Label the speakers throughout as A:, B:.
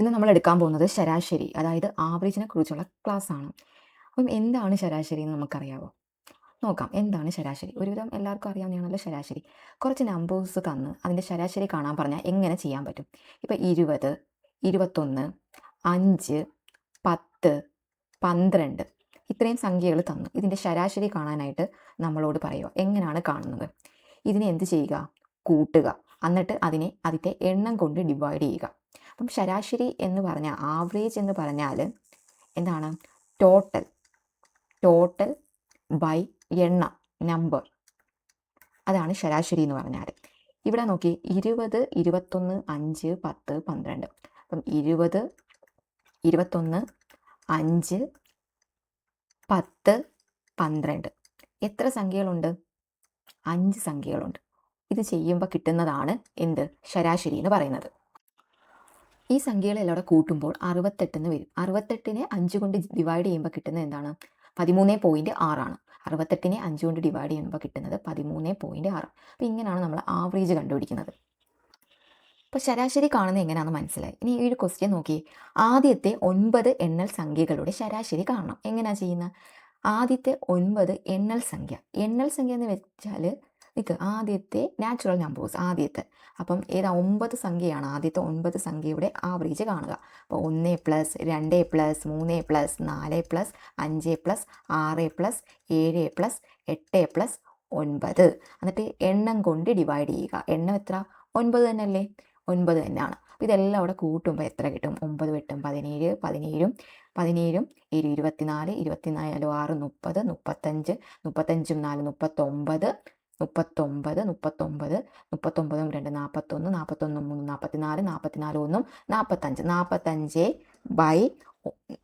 A: ഇന്ന് നമ്മൾ എടുക്കാൻ പോകുന്നത് ശരാശരി അതായത് ആവറേജിനെ കുറിച്ചുള്ള ക്ലാസ് ആണ്. അപ്പം എന്താണ് ശരാശരി എന്ന് നമുക്കറിയാവോ? നോക്കാം എന്താണ് ശരാശരി? ഒരുവിധം എല്ലാവർക്കും അറിയാവുന്നതാണല്ലോ ശരാശരി. കുറച്ച് നമ്പേഴ്സ് തന്ന് അതിന്റെ ശരാശരി കാണാൻ പറഞ്ഞാൽ എങ്ങനെ ചെയ്യാൻ പറ്റും? ഇപ്പം ഇരുപത് ഇരുപത്തൊന്ന് അഞ്ച് പത്ത് പന്ത്രണ്ട് ഇത്രയും സംഖ്യകൾ തന്നു. ഇതിന്റെ ശരാശരി കാണാനായിട്ട് നമ്മളോട് പറയുക എങ്ങനെയാണ് കാണുന്നത്? ഇതിനെ എന്ത് ചെയ്യുക? കൂട്ടുക. എന്നിട്ട് അതിനെ അതിന്റെ എണ്ണം കൊണ്ട് ഡിവൈഡ് ചെയ്യുക. അപ്പം ശരാശരി എന്ന് പറഞ്ഞാൽ ആവറേജ് എന്ന് പറഞ്ഞാൽ എന്താണ്? ടോട്ടൽ ടോട്ടൽ ബൈ എണ്ണം നമ്പർ അതാണ് ശരാശരി എന്ന് പറഞ്ഞാൽ ഇവിടെ നോക്കി ഇരുപത് ഇരുപത്തൊന്ന് അഞ്ച് പത്ത് പന്ത്രണ്ട്. അപ്പം ഇരുപത് ഇരുപത്തൊന്ന് അഞ്ച് പത്ത് പന്ത്രണ്ട്. എത്ര സംഖ്യകളുണ്ട്? അഞ്ച് സംഖ്യകളുണ്ട്. ഇത് ചെയ്യുമ്പോൾ കിട്ടുന്നതാണ് എന്ത്? ശരാശരി എന്ന് പറയുന്നത്. ഈ സംഖ്യകളെല്ലാം കൂടെ കൂട്ടുമ്പോൾ അറുപത്തെട്ടെന്ന് വരും. അറുപത്തെട്ടിനെ അഞ്ച് കൊണ്ട് ഡിവൈഡ് ചെയ്യുമ്പോൾ കിട്ടുന്നത് എന്താണ്? പതിമൂന്ന് പോയിന്റ് ആറാണ് അറുപത്തെട്ടിനെ അഞ്ച് കൊണ്ട് ഡിവൈഡ് ചെയ്യുമ്പോൾ കിട്ടുന്നത് പതിമൂന്ന് പോയിന്റ് ആറ്. അപ്പോൾ ഇങ്ങനെയാണ് നമ്മൾ ആവറേജ് കണ്ടുപിടിക്കുന്നത്. അപ്പോൾ ശരാശരി കാണുന്നത് എങ്ങനെയാണെന്ന് മനസ്സിലായി. ഇനി ഈ ഒരു ക്വസ്റ്റ്യൻ നോക്കി ആദ്യത്തെ ഒൻപത് എണ്ണൽ സംഖ്യകളുടെ ശരാശരി കാണണം. എങ്ങനെയാണ് ചെയ്യുന്നത്? ആദ്യത്തെ ഒൻപത് എണ്ണൽ സംഖ്യ. എണ്ണൽ സംഖ്യ എന്ന് വെച്ചാൽ നിൽക്ക് ആദ്യത്തെ നാച്ചുറൽ നമ്പേഴ്സ് ആദ്യത്തെ. അപ്പം ഏതാ? ഒമ്പത് സംഖ്യയാണ്. ആദ്യത്തെ ഒൻപത് സംഖ്യയുടെ ആവറേജ് കാണുക. അപ്പോൾ ഒന്ന് പ്ലസ് രണ്ട് പ്ലസ് മൂന്ന് പ്ലസ് നാല് പ്ലസ് അഞ്ച് പ്ലസ് ആറ് പ്ലസ് ഏഴ് പ്ലസ് എട്ട് പ്ലസ് ഒൻപത്. എന്നിട്ട് എണ്ണം കൊണ്ട് ഡിവൈഡ് ചെയ്യുക. എണ്ണം എത്ര? ഒൻപത് തന്നെയല്ലേ? ഒൻപത് തന്നെയാണ്. അപ്പോൾ ഇതെല്ലാം അവിടെ കൂട്ടുമ്പോൾ എത്ര കിട്ടും? ഒമ്പത് വെട്ടും പതിനേഴ് പതിനേഴും പതിനേഴും ഇരു ഇരുപത്തിനാല് ഇരുപത്തിനാല് ആറ് മുപ്പത് മുപ്പത്തഞ്ച് മുപ്പത്തഞ്ചും നാല് മുപ്പത്തൊമ്പത് മുപ്പത്തൊമ്പത് മുപ്പത്തൊമ്പത് മുപ്പത്തൊമ്പതും രണ്ട് നാൽപ്പത്തൊന്ന് നാൽപ്പത്തൊന്ന് മൂന്ന് നാൽപ്പത്തിനാല് നാൽപ്പത്തിനാല് ഒന്നും നാൽപ്പത്തഞ്ച് നാൽപ്പത്തഞ്ച് ബൈ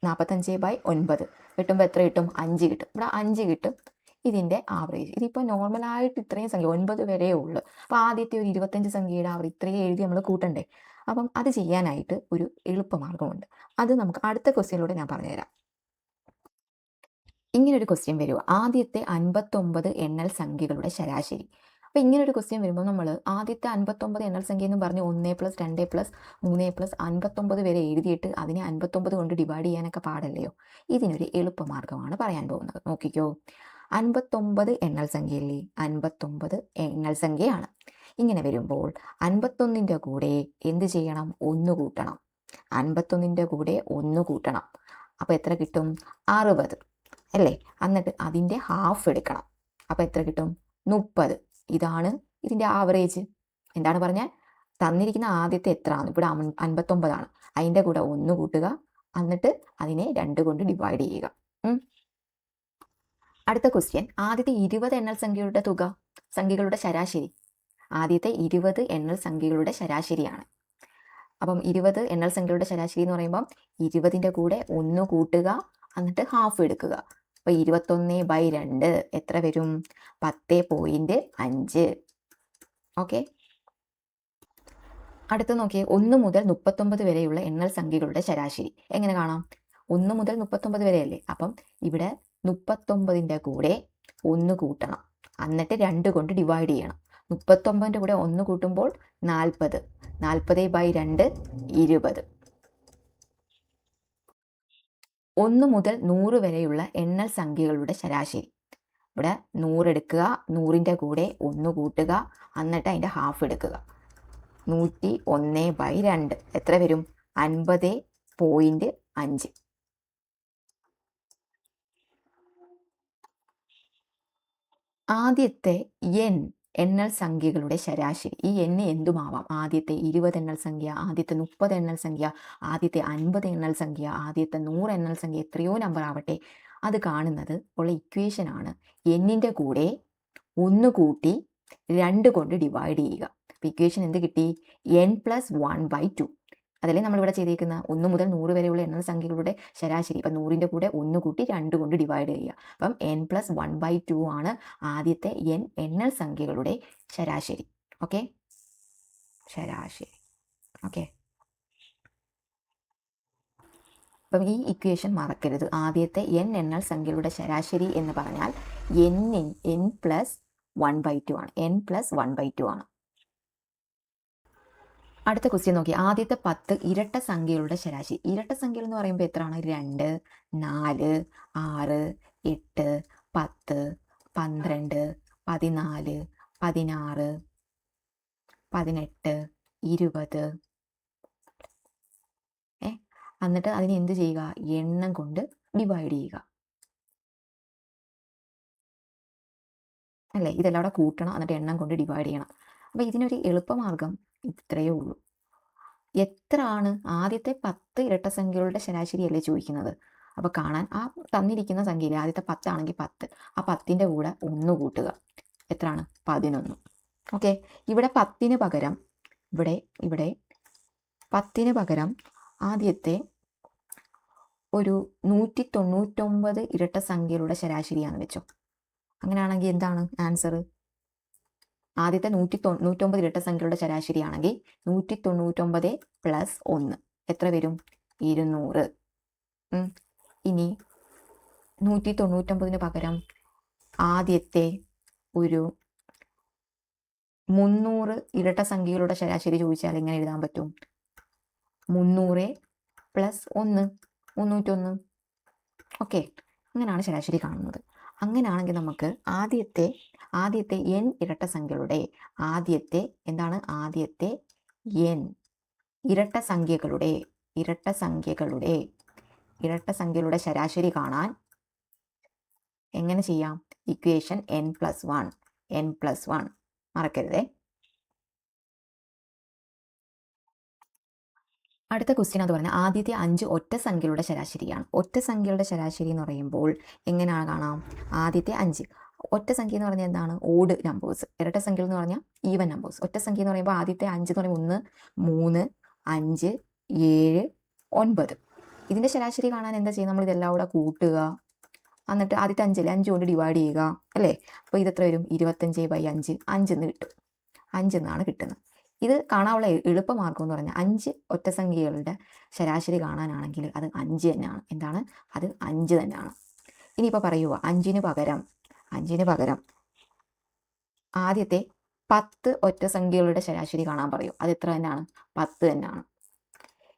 A: നാൽപ്പത്തഞ്ച് ബൈ ഒൻപത്. കിട്ടുമ്പോൾ എത്ര കിട്ടും? അഞ്ച് കിട്ടും. ഇവിടെ അഞ്ച് കിട്ടും. ഇതിന്റെ ആവറേജ് ഇതിപ്പോൾ നോർമലായിട്ട് ഇത്രയും സംഖ്യ ഒൻപത് വരെയേ ഉള്ളൂ. അപ്പോൾ ആദ്യത്തെ ഒരു ഇരുപത്തഞ്ച് സംഖ്യയുടെ ആവറേജ് ഇത്രയും എഴുതി നമ്മൾ കൂട്ടണ്ടേ? അപ്പം അത് ചെയ്യാനായിട്ട് ഒരു എളുപ്പമാർഗമുണ്ട്. അത് നമുക്ക് അടുത്ത ക്വസ്റ്റ്യനിലൂടെ ഞാൻ പറഞ്ഞുതരാം. ഇങ്ങനൊരു ക്വസ്റ്റ്യൻ വരുമോ ആദ്യത്തെ അൻപത്തൊമ്പത് എണ്ണൽ സംഖ്യകളുടെ ശരാശരി. അപ്പോൾ ഇങ്ങനൊരു ക്വസ്റ്റ്യൻ വരുമ്പോൾ നമ്മൾ ആദ്യത്തെ അൻപത്തൊമ്പത് എണ്ണൽ സംഖ്യ എന്ന് പറഞ്ഞ് ഒന്ന് പ്ലസ് രണ്ട് പ്ലസ് മൂന്ന് പ്ലസ് അൻപത്തൊമ്പത് വരെ എഴുതിയിട്ട് അതിനെ അൻപത്തൊമ്പത് കൊണ്ട് ഡിവൈഡ് ചെയ്യാനൊക്കെ പാടല്ലയോ ഇതിനൊരു എളുപ്പമാർഗമാണ് പറയാൻ പോകുന്നത്. നോക്കിക്കോ. അൻപത്തൊമ്പത് എണ്ണൽ സംഖ്യയല്ലേ അൻപത്തൊമ്പത് എണ്ണൽ സംഖ്യയാണ്. ഇങ്ങനെ വരുമ്പോൾ അൻപത്തൊന്നിന്റെ കൂടെ എന്ത് ചെയ്യണം? ഒന്ന് കൂട്ടണം. അൻപത്തൊന്നിന്റെ കൂടെ ഒന്ന് കൂട്ടണം. അപ്പോൾ എത്ര കിട്ടും? അറുപത്. അല്ലേ? എന്നിട്ട് അതിന്റെ ഹാഫ് എടുക്കണം. അപ്പോൾ എത്ര കിട്ടും? മുപ്പത്. ഇതാണ് ഇതിന്റെ ആവറേജ് എന്താണ് പറഞ്ഞാൽ തന്നിരിക്കുന്ന ആദ്യത്തെ എത്രയാണ് ഇവിടെ അൻപത്തൊമ്പതാണ്. അതിന്റെ കൂടെ ഒന്ന് കൂട്ടുക. എന്നിട്ട് അതിനെ രണ്ട് കൊണ്ട് ഡിവൈഡ് ചെയ്യുക. അടുത്ത ക്വസ്റ്റ്യൻ ആദ്യത്തെ ഇരുപത് എണ്ണൽ സംഖ്യകളുടെ തുക സംഖ്യകളുടെ ശരാശരി. ആദ്യത്തെ ഇരുപത് എണ്ണൽ സംഖ്യകളുടെ ശരാശരിയാണ്. അപ്പം ഇരുപത് എണ്ണൽ സംഖ്യകളുടെ ശരാശരി എന്ന് പറയുമ്പം ഇരുപതിന്റെ കൂടെ ഒന്ന് കൂട്ടുക. എന്നിട്ട് ഹാഫ് എടുക്കുക. അപ്പോൾ ഇരുപത്തൊന്ന് ബൈ രണ്ട് എത്ര വരും? പത്ത് പോയിന്റ് അഞ്ച്. ഓക്കെ അടുത്ത് നോക്കിയേ. ഒന്ന് മുതൽ മുപ്പത്തൊമ്പത് വരെയുള്ള എണ്ണൽ സംഖ്യകളുടെ ശരാശരി. എങ്ങനെ കാണാം? ഒന്ന് മുതൽ മുപ്പത്തൊമ്പത് വരെയല്ലേ? അപ്പം ഇവിടെ മുപ്പത്തൊമ്പതിന്റെ കൂടെ ഒന്ന് കൂട്ടണം. എന്നിട്ട് രണ്ട് കൊണ്ട് ഡിവൈഡ് ചെയ്യണം. മുപ്പത്തൊമ്പതിന്റെ കൂടെ ഒന്ന് കൂട്ടുമ്പോൾ നാൽപ്പത്. നാൽപ്പത് ബൈ രണ്ട് ഇരുപത്. ഒന്ന് മുതൽ നൂറ് വരെയുള്ള എണ്ണൽ സംഖ്യകളുടെ ശരാശരി. ഇവിടെ നൂറെടുക്കുക നൂറിന്റെ കൂടെ ഒന്ന് കൂട്ടുക എന്നിട്ട് അതിന്റെ ഹാഫ് എടുക്കുക. നൂറ്റി ഒന്ന് ബൈ രണ്ട്. എത്ര വരും? അൻപത് പോയിന്റ് അഞ്ച്. ആദ്യത്തെ എൻ എണ്ണൽ സംഖ്യകളുടെ ശരാശരി. ഈ എണ്ണ എന്തുമാവാം? ആദ്യത്തെ ഇരുപത് എണ്ണൽ സംഖ്യ ആദ്യത്തെ മുപ്പത് എണ്ണൽ സംഖ്യ ആദ്യത്തെ അൻപത് എണ്ണൽ സംഖ്യ ആദ്യത്തെ നൂറ് എണ്ണൽ സംഖ്യ എത്രയോ നമ്പർ ആവട്ടെ. അത് കാണുന്നത് ഉള്ള ഇക്വേഷൻ ആണ്. എന്നിന്റെ കൂടെ ഒന്ന് കൂട്ടി രണ്ട് കൊണ്ട് ഡിവൈഡ് ചെയ്യുക. അപ്പോൾ ഇക്വേഷൻ എന്ത് കിട്ടി? N plus one by two അതല്ലേ നമ്മളിവിടെ ചെയ്തേക്കുന്ന? ഒന്ന് മുതൽ നൂറ് വരെയുള്ള എണ്ണ സംഖ്യകളുടെ ശരാശരി. ഇപ്പം നൂറിന്റെ കൂടെ ഒന്ന് കൂട്ടി രണ്ട് കൊണ്ട് ഡിവൈഡ് ചെയ്യുക. അപ്പം N plus one by two ആണ് ആദ്യത്തെ എൻ എണ്ണൽ സംഖ്യകളുടെ ശരാശരി. ഓക്കെ ശരാശരി. ഓക്കെ അപ്പം ഈ ഇക്വേഷൻ മറക്കരുത്. ആദ്യത്തെ എൻ എണ്ണൽ സംഖ്യകളുടെ ശരാശരി എന്ന് പറഞ്ഞാൽ N N plus one by two ആണ്. N plus one by two ആണ്. അടുത്ത ക്വസ്റ്റ്യൻ നോക്കി. ആദ്യത്തെ പത്ത് ഇരട്ട സംഖ്യകളുടെ ശരാശരി. ഇരട്ട സംഖ്യകൾ എന്ന് പറയുമ്പോൾ എത്രയാണ്? രണ്ട് നാല് ആറ് എട്ട് പത്ത് പന്ത്രണ്ട് പതിനാല് പതിനാറ് പതിനെട്ട് ഇരുപത്. ഏ? എന്നിട്ട് അതിനെ എന്ത് ചെയ്യുക? എണ്ണം കൊണ്ട് ഡിവൈഡ് ചെയ്യുക. അല്ലേ? ഇതെല്ലാം കൂടെ കൂട്ടണം. എന്നിട്ട് എണ്ണം കൊണ്ട് ഡിവൈഡ് ചെയ്യണം. അപ്പോൾ ഇതിനൊരു എളുപ്പമാർഗം ഇത്രയേ ഉള്ളൂ. എത്ര ആണ് ആദ്യത്തെ പത്ത് ഇരട്ട സംഖ്യകളുടെ ശരാശരി അല്ലേ ചോദിക്കുന്നത്? അപ്പോൾ കാണാൻ ആ തന്നിരിക്കുന്ന സംഖ്യയിൽ ആദ്യത്തെ പത്താണെങ്കിൽ പത്ത് ആ പത്തിന്റെ കൂടെ ഒന്ന് കൂട്ടുക. എത്രയാണ് പതിനൊന്ന്. ഓക്കെ. ഇവിടെ പത്തിന് പകരം ഇവിടെ ഇവിടെ പത്തിന് പകരം ആദ്യത്തെ ഒരു നൂറ്റി തൊണ്ണൂറ്റൊമ്പത് ഇരട്ട സംഖ്യകളുടെ ശരാശരിയാണ് വെച്ചോ. അങ്ങനെയാണെങ്കിൽ എന്താണ് ആൻസർ ആദ്യത്തെ നൂറ്റി തൊണ്ണൂറ്റൊമ്പത് ഇരട്ട സംഖ്യകളുടെ ശരാശരിയാണെങ്കിൽ നൂറ്റി തൊണ്ണൂറ്റൊമ്പത് പ്ലസ് ഒന്ന്. എത്ര വരും? ഇരുന്നൂറ്. ഇനി നൂറ്റി തൊണ്ണൂറ്റൊമ്പതിന് പകരം ആദ്യത്തെ ഒരു മുന്നൂറ് ഇരട്ട സംഖ്യകളുടെ ശരാശരി ചോദിച്ചാൽ എങ്ങനെ എഴുതാൻ പറ്റും? മുന്നൂറ് പ്ലസ് ഒന്ന് മുന്നൂറ്റൊന്ന്. ഓക്കെ അങ്ങനെയാണ് ശരാശരി കാണുന്നത്. അങ്ങനെയാണെങ്കിൽ നമുക്ക് ആദ്യത്തെ ആദ്യത്തെ എൻ ഇരട്ട സംഖ്യകളുടെ ആദ്യത്തെ എന്താണ്? ആദ്യത്തെ എൻ ഇരട്ട സംഖ്യകളുടെ ഇരട്ട സംഖ്യകളുടെ ഇരട്ട സംഖ്യകളുടെ ശരാശരി കാണാൻ എങ്ങനെ ചെയ്യാം? Equation N plus one N plus one മറക്കരുതേ. അടുത്ത ക്വസ്റ്റ്യൻ അത് പറഞ്ഞാൽ ആദ്യത്തെ അഞ്ച് ഒറ്റ സംഖ്യകളുടെ ശരാശരിയാണ്. ഒറ്റ സംഖ്യകളുടെ ശരാശരി എന്ന് പറയുമ്പോൾ എങ്ങനെയാണ് കാണാം? ആദ്യത്തെ അഞ്ച്. ഒറ്റ സംഖ്യ എന്ന് പറഞ്ഞാൽ എന്താണ്? ഓഡ് നമ്പേഴ്സ് ഇരട്ട സംഖ്യ എന്ന് പറഞ്ഞാൽ ഈവൻ നമ്പേഴ്സ് ഒറ്റ സംഖ്യ എന്ന് പറയുമ്പോൾ ആദ്യത്തെ അഞ്ച് എന്ന് പറയുമ്പോൾ ഒന്ന് മൂന്ന് അഞ്ച് ഏഴ് ഒൻപത്. ഇതിന്റെ ശരാശരി കാണാൻ എന്താ ചെയ്യുക? നമ്മൾ ഇതെല്ലാം കൂടെ കൂട്ടുക. എന്നിട്ട് ആദ്യത്തെ അഞ്ചല്ലേ അഞ്ച് കൊണ്ട് ഡിവൈഡ് ചെയ്യുക. അല്ലേ? അപ്പോൾ ഇത് എത്ര വരും? ഇരുപത്തഞ്ച് ബൈ അഞ്ച്. അഞ്ചെന്ന് കിട്ടും. അഞ്ചെന്നാണ് കിട്ടുന്നത്. ഇത് കാണാനുള്ള എളുപ്പമാർഗം എന്ന് പറഞ്ഞാൽ അഞ്ച് ഒറ്റസംഖ്യകളുടെ ശരാശരി കാണാനാണെങ്കിൽ അത് അഞ്ച് തന്നെയാണ്. എന്താണ്? അത് അഞ്ച് തന്നെയാണ്. ഇനിയിപ്പോൾ പറയുക അഞ്ചിന് പകരം അഞ്ചിന് പകരം ആദ്യത്തെ പത്ത് ഒറ്റസംഖ്യകളുടെ ശരാശരി കാണാൻ പറയും. അത് എത്ര തന്നെയാണ്? പത്ത് തന്നെയാണ്.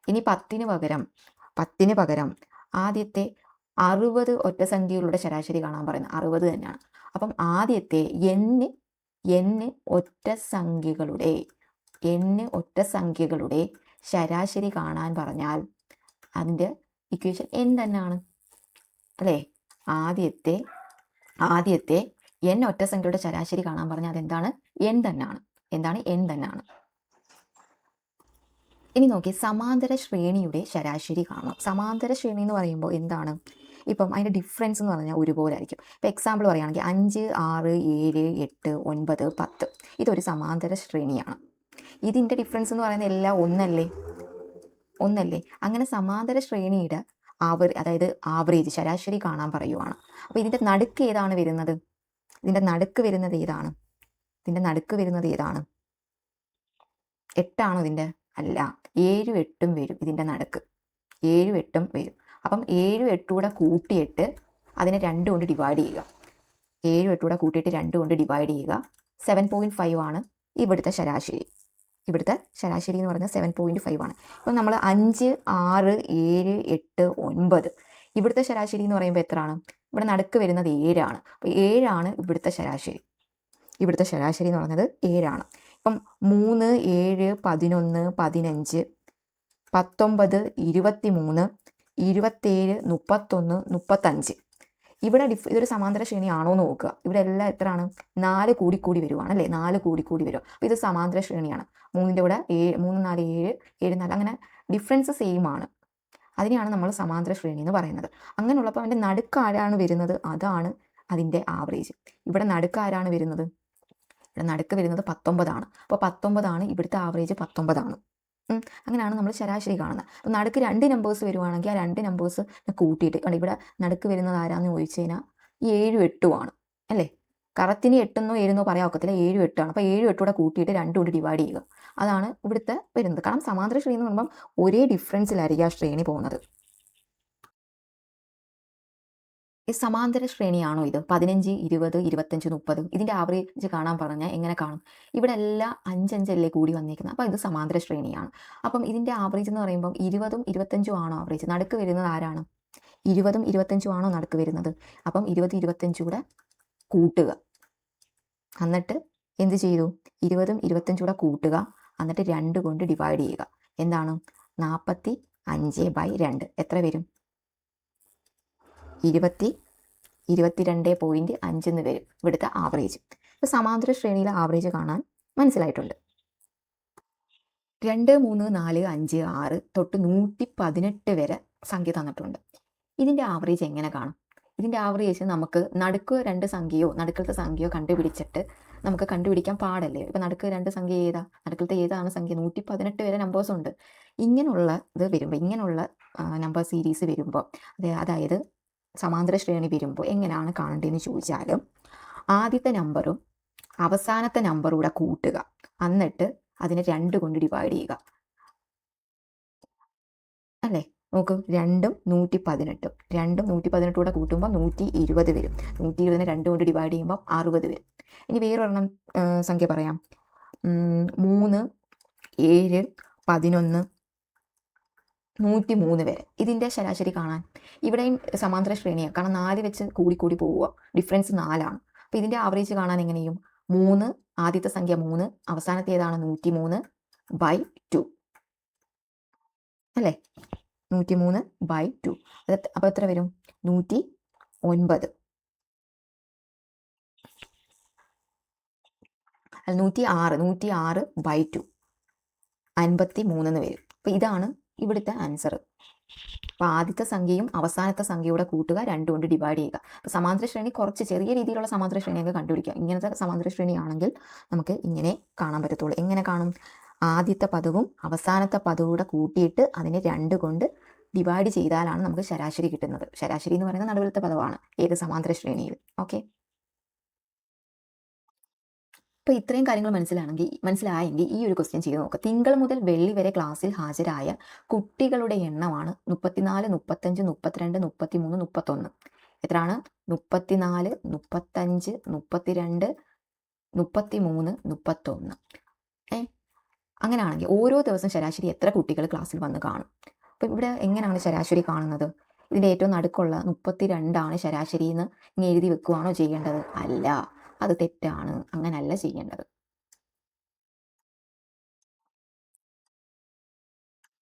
A: ഇനി പത്തിന് പകരം പത്തിന് പകരം ആദ്യത്തെ അറുപത് ഒറ്റസംഖ്യകളുടെ ശരാശരി കാണാൻ പറയുന്നത് അറുപത് തന്നെയാണ്. അപ്പം ആദ്യത്തെ എന്ന് എന്ന് ഒറ്റ സംഖ്യകളുടെ എന്ന് ഒറ്റ സംഖ്യകളുടെ ശരാശരി കാണാൻ പറഞ്ഞാൽ അതിന്റെ ഇക്വേഷൻ എൻ തന്നെയാണ്. അല്ലേ? ആദ്യത്തെ ആദ്യത്തെ എൻ ഒറ്റ സംഖ്യയുടെ ശരാശരി കാണാൻ പറഞ്ഞാൽ അതെന്താണ്? എൻ തന്നെയാണ്. എന്താണ്? എൻ തന്നെയാണ്. ഇനി നോക്കി സമാന്തര ശ്രേണിയുടെ ശരാശരി കാണാം. സമാന്തര ശ്രേണി എന്ന് പറയുമ്പോൾ എന്താണ്? ഇപ്പം അതിന്റെ ഡിഫറൻസ് എന്ന് പറഞ്ഞാൽ ഒരുപോലെ ആയിരിക്കും ഇപ്പം എക്സാമ്പിൾ പറയുകയാണെങ്കിൽ അഞ്ച് ആറ് ഏഴ് എട്ട് ഒൻപത് പത്ത്. ഇതൊരു സമാന്തര ശ്രേണിയാണ്. ഇതിന്റെ ഡിഫറൻസ് എന്ന് പറയുന്നത് എല്ലാം ഒന്നല്ലേ? ഒന്നല്ലേ? അങ്ങനെ സമാന്തര ശ്രേണിയുടെ ആവർ അതായത് ആവറേജ് ശരാശരി കാണാൻ പറയുവാണ്. അപ്പോൾ ഇതിന്റെ നടുക്ക് ഏതാണ് വരുന്നത്? ഇതിന്റെ നടുക്ക് വരുന്നത് ഏതാണ്? ഇതിന്റെ നടുക്ക് വരുന്നത് ഏതാണ്? എട്ടാണോ ഇതിന്റെ? അല്ല ഏഴും എട്ടും വരും ഇതിന്റെ നടുക്ക്. ഏഴും എട്ടും വരും. അപ്പം ഏഴും എട്ടും കൂടെ കൂട്ടിയിട്ട് അതിനെ രണ്ട് കൊണ്ട് ഡിവൈഡ് ചെയ്യുക. ഏഴും എട്ടും കൂടെ കൂട്ടിയിട്ട് രണ്ട് കൊണ്ട് ഡിവൈഡ് ചെയ്യുക. സെവൻ പോയിന്റ് ഫൈവ് ആണ് ഇവിടുത്തെ ശരാശരി. ഇവിടുത്തെ ശരാശരി എന്ന് പറയുന്നത് സെവൻ പോയിന്റ് ഫൈവ് ആണ്. അപ്പോൾ നമ്മൾ അഞ്ച് ആറ് ഏഴ് എട്ട് ഒൻപത്. ഇവിടുത്തെ ശരാശരി എന്ന് പറയുമ്പോൾ എത്രയാണ്? ഇവിടെ നടുക്ക് വരുന്നത് ഏഴാണ്. അപ്പോൾ ഏഴാണ് ഇവിടുത്തെ ശരാശരി. ഇവിടുത്തെ ശരാശരി എന്ന് പറയുന്നത് ഏഴാണ്. ഇപ്പം മൂന്ന് ഏഴ് പതിനൊന്ന് പതിനഞ്ച് പത്തൊമ്പത് ഇരുപത്തി മൂന്ന് ഇരുപത്തേഴ് മുപ്പത്തൊന്ന് മുപ്പത്തഞ്ച്. ഇവിടെ ഡിഫ് ഇതൊരു സമാന്തര ശ്രേണിയാണോ എന്ന് നോക്കുക. ഇവിടെ എല്ലാം എത്രയാണ്? നാല് കൂടി കൂടി വരുവാണ് അല്ലേ? നാല് കൂടി കൂടി വരും. അപ്പോൾ ഇത് സമാന്തര ശ്രേണിയാണ്. മൂന്നിന്റെ കൂടെ ഏഴ് മൂന്ന് നാല് ഏഴ് ഏഴ് നാല് അങ്ങനെ ഡിഫറൻസ് സെയിം ആണ്. അതിനെയാണ് നമ്മൾ സമാന്തര ശ്രേണി എന്ന് പറയുന്നത്. അങ്ങനെയുള്ളപ്പോൾ അതിന്റെ നടുക്ക് ആരാണ് വരുന്നത്? അതാണ് അതിന്റെ ആവറേജ് ഇവിടെ നടുക്ക് ആരാണ് വരുന്നത്? ഇവിടെ നടുക്ക് വരുന്നത് പത്തൊമ്പതാണ്. അപ്പോൾ പത്തൊമ്പതാണ് ഇവിടുത്തെ ആവറേജ് പത്തൊമ്പതാണ്. അങ്ങനെയാണ് നമ്മൾ ശരാശരി കാണുന്നത്. അപ്പം നടുക്ക് രണ്ട് നമ്പേഴ്സ് വരുവാണെങ്കിൽ ആ രണ്ട് നമ്പേഴ്സ് കൂട്ടിയിട്ട് കണ്ട് ഇവിടെ നടുക്ക് വരുന്നത് ആരാന്ന് ചോദിച്ചു കഴിഞ്ഞാൽ ഏഴും എട്ടുമാണ് അല്ലേ? കറത്തിന് എട്ടെന്നോ ഏഴെന്നോ പറയാൻ ഒക്കത്തില്ല ഏഴും എട്ടാണ് അപ്പോൾ ഏഴും എട്ടൂടെ കൂടെ കൂട്ടിയിട്ട് രണ്ടും കൂടി ഡിവൈഡ് ചെയ്യുക. അതാണ് ഇവിടുത്തെ വരുന്നത്. കാരണം സമാന്തര ശ്രേണി എന്ന് പറയുമ്പം ഒരേ ഡിഫറൻസിലായിരിക്കും ആ ശ്രേണി പോകുന്നത്. സമാന്തര ശ്രേണിയാണോ ഇത്? പതിനഞ്ച് ഇരുപത് ഇരുപത്തഞ്ച് മുപ്പത്. ഇതിന്റെ ആവറേജ് കാണാൻ പറഞ്ഞാൽ എങ്ങനെ കാണും? ഇവിടെ എല്ലാ അഞ്ചഞ്ചല്ലേ കൂടി വന്നിരിക്കുന്നത് അപ്പോൾ ഇത് സമാന്തര ശ്രേണിയാണ്. അപ്പം ഇതിന്റെ ആവറേജ് എന്ന് പറയുമ്പം ഇരുപതും ഇരുപത്തഞ്ചും ആണോ ആവറേജ് നടുക്ക് വരുന്നത് ആരാണ്? ഇരുപതും ഇരുപത്തഞ്ചും ആണോ നടുക്ക് വരുന്നത്? അപ്പം ഇരുപത് ഇരുപത്തഞ്ചും കൂടെ കൂട്ടുക. എന്നിട്ട് എന്ത് ചെയ്തു? ഇരുപതും ഇരുപത്തഞ്ചും കൂടെ കൂട്ടുക. എന്നിട്ട് രണ്ട് കൊണ്ട് ഡിവൈഡ് ചെയ്യുക. എന്താണ്? നാൽപ്പത്തി അഞ്ച് ബൈ രണ്ട്. എത്ര വരും? ഇരുപത്തി ഇരുപത്തിരണ്ട് പോയിന്റ് അഞ്ചെന്ന് വരും ഇവിടുത്തെ ആവറേജ് ഇപ്പോൾ സമാന്തര ശ്രേണിയിലെ ആവറേജ് കാണാൻ മനസ്സിലായിട്ടുണ്ട്. രണ്ട് മൂന്ന് നാല് അഞ്ച് ആറ് തൊട്ട് നൂറ്റി പതിനെട്ട് വരെ സംഖ്യ തന്നിട്ടുണ്ട്. ഇതിന്റെ ആവറേജ് എങ്ങനെ കാണും? ഇതിന്റെ ആവറേജ് നമുക്ക് നടുക്ക് രണ്ട് സംഖ്യയോ നടുക്കലത്തെ സംഖ്യയോ കണ്ടുപിടിച്ചിട്ട് നമുക്ക് കണ്ടുപിടിക്കാൻ പാടല്ലേ? ഇപ്പം നടുക്ക് രണ്ട് സംഖ്യ ഏതാ? നടുക്കലത്തെ ഏതാണ് സംഖ്യ? നൂറ്റി പതിനെട്ട് വരെ നമ്പേഴ്സ് ഉണ്ട്. ഇങ്ങനെയുള്ള ഇത് വരുമ്പോൾ ഇങ്ങനെയുള്ള നമ്പർ സീരീസ് വരുമ്പോൾ അതായത് സമാന്തര ശ്രേണി വരുമ്പോൾ എങ്ങനെയാണ് കാണേണ്ടതെന്ന് ചോദിച്ചാലും ആദ്യത്തെ നമ്പറും അവസാനത്തെ നമ്പറും കൂടെ കൂട്ടുക. എന്നിട്ട് അതിനെ രണ്ട് കൊണ്ട് ഡിവൈഡ് ചെയ്യുക. അല്ലേ? നോക്കൂ രണ്ടും നൂറ്റി പതിനെട്ടും രണ്ടും നൂറ്റി പതിനെട്ടും കൂടെ കൂട്ടുമ്പോൾ നൂറ്റി ഇരുപത് വരും. നൂറ്റി ഇരുപതിനെ രണ്ട് കൊണ്ട് ഡിവൈഡ് ചെയ്യുമ്പോൾ അറുപത് വരും. ഇനി വേറൊരെണ്ണം സംഖ്യ പറയാം. മൂന്ന് ഏഴ് പതിനൊന്ന് നൂറ്റി മൂന്ന് വരെ ഇതിന്റെ ശരാശരി കാണാൻ ഇവിടെയും സമാന്തര ശ്രേണിയാണ് കാരണം നാല് വെച്ച് കൂടി കൂടി പോവുക ഡിഫറൻസ് നാലാണ്. അപ്പോൾ ഇതിന്റെ ആവറേജ് കാണാൻ എങ്ങനെയും? മൂന്ന് ആദ്യത്തെ സംഖ്യ മൂന്ന് അവസാനത്തെ ഏതാണ് നൂറ്റി മൂന്ന് ബൈ ടു അല്ലേ? നൂറ്റി മൂന്ന് ബൈ ടു അത് അപ്പോൾ എത്ര വരും? നൂറ്റി ഒൻപത് നൂറ്റി ആറ് നൂറ്റി ആറ് ബൈ ടു അൻപത്തി മൂന്നെന്ന് വരും. അപ്പോൾ ഇതാണ് ഇവിടുത്തെ ആൻസർ അപ്പോൾ ആദ്യത്തെ സംഖ്യയും അവസാനത്തെ സംഖ്യയുടെ കൂട്ടുക രണ്ടുകൊണ്ട് ഡിവൈഡ് ചെയ്യുക. അപ്പോൾ സമാന്തര ശ്രേണി കുറച്ച് ചെറിയ രീതിയിലുള്ള സമാന്തര ശ്രേണിയൊക്കെ കണ്ടുപിടിക്കുക. ഇങ്ങനത്തെ സമാന്തര ശ്രേണി ആണെങ്കിൽ നമുക്ക് ഇങ്ങനെ കാണാൻ പറ്റത്തുള്ളൂ. എങ്ങനെ കാണും? ആദ്യത്തെ പദവും അവസാനത്തെ പദവും കൂടെ കൂട്ടിയിട്ട് അതിനെ രണ്ട് കൊണ്ട് ഡിവൈഡ് ചെയ്താലാണ് നമുക്ക് ശരാശരി കിട്ടുന്നത്. ശരാശരി എന്ന് പറയുന്നത് നടുവിലത്തെ പദമാണ്. ഏത് സമാന്തര ശ്രേണിയിൽ? ഓക്കെ അപ്പോൾ ഇത്രയും കാര്യങ്ങൾ മനസ്സിലാണെങ്കിൽ മനസ്സിലായെങ്കിൽ ഈ ഒരു ക്വസ്റ്റ്യൻ ചെയ്ത് നോക്കുക തിങ്കൾ മുതൽ വെള്ളി വരെ ക്ലാസ്സിൽ ഹാജരായ കുട്ടികളുടെ എണ്ണമാണ് മുപ്പത്തിനാല് മുപ്പത്തഞ്ച് മുപ്പത്തിരണ്ട് മുപ്പത്തിമൂന്ന് മുപ്പത്തൊന്ന്. എത്രയാണ്? മുപ്പത്തിനാല് മുപ്പത്തഞ്ച് മുപ്പത്തിരണ്ട് മുപ്പത്തിമൂന്ന് മുപ്പത്തൊന്ന്. ഏ? അങ്ങനെയാണെങ്കിൽ ഓരോ ദിവസം ശരാശരി എത്ര കുട്ടികൾ ക്ലാസ്സിൽ വന്ന് കാണും? അപ്പോൾ ഇവിടെ എങ്ങനെയാണ് ശരാശരി കാണുന്നത്? ഇതിന്റെ ഏറ്റവും നടുക്കുള്ള മുപ്പത്തി രണ്ടാണ് ശരാശരി എന്ന് ഇങ്ങനെ എഴുതി വെക്കുകയാണോ ചെയ്യേണ്ടത്? അല്ല. അത് തെറ്റാണ്. അങ്ങനല്ല ചെയ്യേണ്ടത്.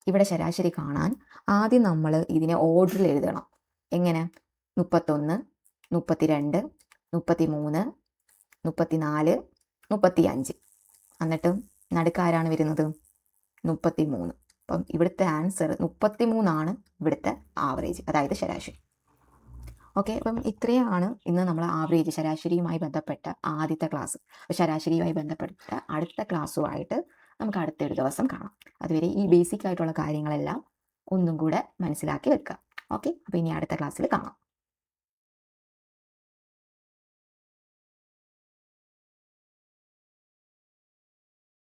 A: ഇവിടെ ശരാശരി കാണാൻ ആദ്യം നമ്മൾ ഇതിനെ ഓർഡറിൽ എഴുതണം. എങ്ങനെ? മുപ്പത്തൊന്ന് മുപ്പത്തിരണ്ട് മുപ്പത്തി മൂന്ന് മുപ്പത്തിനാല് മുപ്പത്തി അഞ്ച് എന്നിട്ട് നടുക്കാരാണ് വരുന്നത്? മുപ്പത്തി മൂന്ന് അപ്പം ഇവിടുത്തെ ആൻസർ മുപ്പത്തി മൂന്നാണ് ഇവിടുത്തെ ആവറേജ് അതായത് ശരാശരി. ഓക്കെ അപ്പം ഇത്രയാണ് ഇന്ന് നമ്മൾ ആവറേജ് ശരാശരിയുമായി ബന്ധപ്പെട്ട ആദ്യത്തെ ക്ലാസ് ശരാശരിയുമായി ബന്ധപ്പെട്ട അടുത്ത ക്ലാസ്സുമായിട്ട് നമുക്ക് അടുത്തൊരു ദിവസം കാണാം. അതുവരെ ഈ ബേസിക് ആയിട്ടുള്ള കാര്യങ്ങളെല്ലാം ഒന്നും കൂടെ മനസ്സിലാക്കി വെക്കുക. ഓക്കെ അപ്പോൾ ഇനി അടുത്ത ക്ലാസ്സിൽ കാണാം.